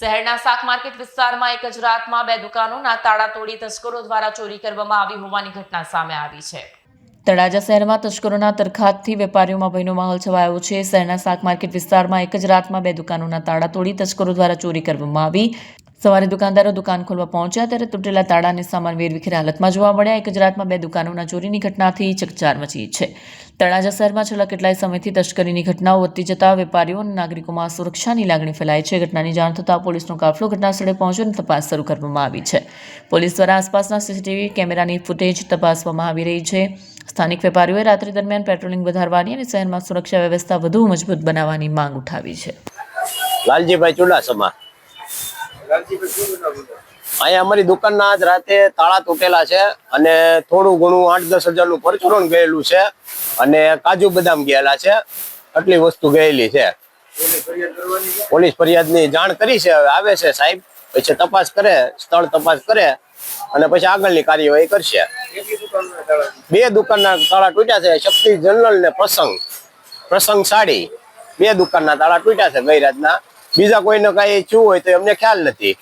શહેરના શાક માર્કેટ વિસ્તારમાં એક જ રાતમાં બે દુકાનોના તાળા તોડી તસ્કરો દ્વારા ચોરી કરવામાં આવી હોવાની ઘટના સામે આવી છે. તળાજા શહેરમાં તસ્કરોના તરખાતથી વેપારીઓમાં ભયનો માહોલ છવાયો છે. શહેરના શાક માર્કેટ વિસ્તારમાં એક જ રાતમાં બે દુકાનોના તાળા તોડી તસ્કરો દ્વારા ચોરી કરવામાં આવી. સવારે દુકાનદારો દુકાન ખોલવા પહોંચ્યા ત્યારે તૂટેલા તાળા અને સામાન વેરવિખેર હાલતમાં જોવા મળ્યા. એક જ બે દુકાનોના ચોરીની ઘટનાથી ચકચાર મચી છે. તળાજા શહેરમાં છેલ્લા કેટલાય સમયથી તસ્કરીની ઘટનાઓ વધતી જતા વેપારીઓ અને નાગરિકોમાં સુરક્ષાની લાગણી ફેલાય છે. ઘટનાની જાણ થતાં પોલીસનો કાફલો ઘટનાસ્થળે પહોંચ્યો અને તપાસ શરૂ કરવામાં આવી છે. પોલીસ દ્વારા આસપાસના સીસીટીવી કેમેરાની ફૂટેજ તપાસવામાં આવી રહી છે. સ્થાનિક વેપારીઓએ રાત્રિ દરમિયાન પેટ્રોલિંગ વધારવાની અને શહેરમાં સુરક્ષા વ્યવસ્થા વધુ મજબૂત બનાવવાની માંગ ઉઠાવી છે. લાલજીભાઈ ચુડાસમા. અહીંયા અમારી દુકાનના આજ રાતે તાળા તૂટેલા છે અને થોડું ઘણું આઠ દસ હજારનું પરચુરણ ગયેલું છે અને કાજુ બદામ ગયેલા છે. આટલી વસ્તુ ગયેલી છે. પોલીસ ફરિયાદની જાણ કરી છે. હવે આવે છે સાહેબ. પછી તપાસ કરે, સ્થળ તપાસ કરે અને પછી આગળની કાર્યવાહી કરશે. બે દુકાનના તાળા તૂટ્યા છે. શક્તિ જનરલ ને પ્રસંગ પ્રસંગ સાડી બે દુકાનના તાળા તૂટ્યા છે ગઈ રાતના. બીજા કોઈને કઈ થયું હોય તો અમને ખ્યાલ નથી.